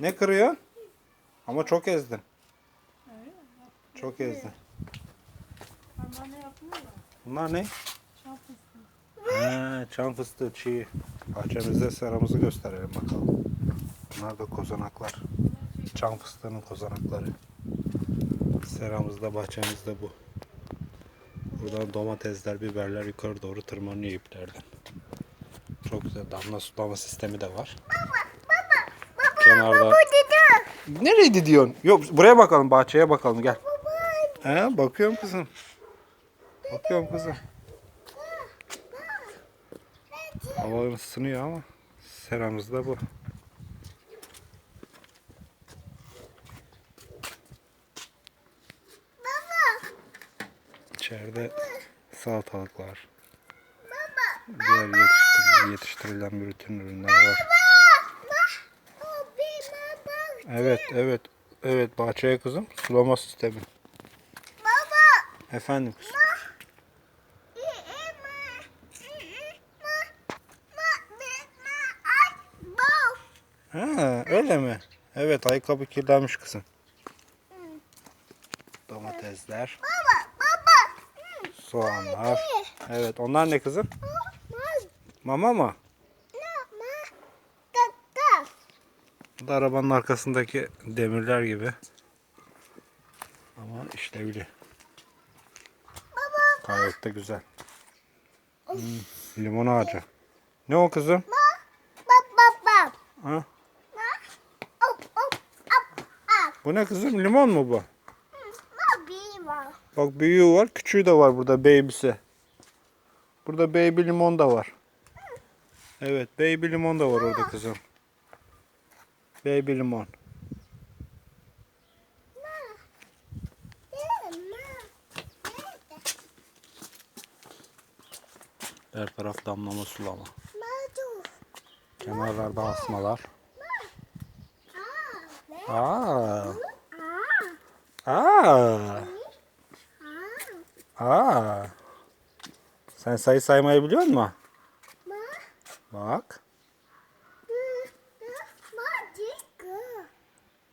Ne kırıyor? Ama çok ezdin. Çok ezdin. Ama ne yapıyor ya? Bunlar ne? Çam fıstığı. He, çam fıstığı çiğ. Bahçemizde seramızı gösterelim bakalım. Bunlar da kozanaklar. Çam fıstığının kozanakları. Seramızda bahçemizde bu. Buradan domatesler, biberler yukarı doğru tırmanıyor iplerden. Çok güzel damla sulama sistemi de var. Kenarda. Nereye diyorsun? Yok buraya bakalım bahçeye bakalım gel. He, bakıyorum kızım. Bakıyorum kızım. Hava ısınıyor ama seramız da bu. İçeride salatalıklar. Diğer yetiştir- yetiştirilen bir bütün ürünler var. Evet, evet. Evet, bahçeye kızım. Sulama sistemi. Efendim kızım. Ha, öyle mi? Evet, ayakkabı kirlenmiş kızım. Domatesler, soğanlar. Evet, onlar ne kızım? Mama mı? Bu da arabanın arkasındaki demirler gibi. Ama işlevli. Gayet de güzel. Hmm, limon ağacı. Ne o kızım? Ha? Bu ne kızım? Limon mu bu? Bak büyüğü var, küçüğü de var burada baby'si. Burada baby limon da var. Evet, baby limon da var orada kızım. Baby limon. Her taraf damlama sulama. Kenarlarda asmalar. Aa. Aa. Aa. Sen sayı saymayı biliyor musun? Bak.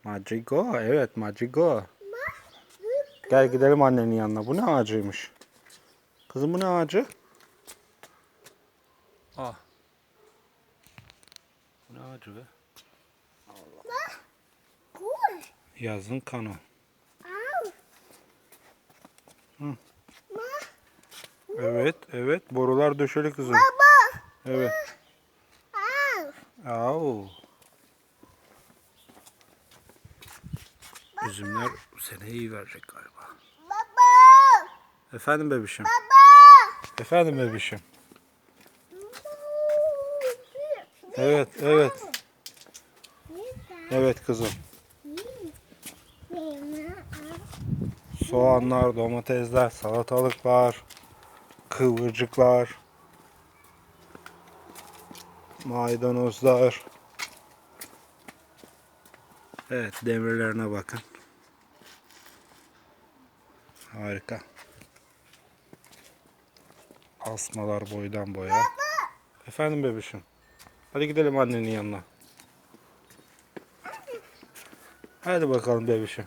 Magigo. Evet Magigo. Gel gidelim annenin yanına. Bu ne ağacıymış? Kızım bu ne ağacı? Aa. Bu ne ağacı be? Yazın kano. Evet, evet. Borular döşeli kızım. Evet. Au. Üzümler bu sene iyi verecek galiba. Efendim bebişim. Efendim bebişim. Evet, evet. Evet kızım. Soğanlar, domatesler, salatalıklar, kıvırcıklar, maydanozlar. Evet, demirlerine bakın. Harika. Asmalar boydan boya. Efendim bebişim. Hadi gidelim annenin yanına. Hadi bakalım bebişim.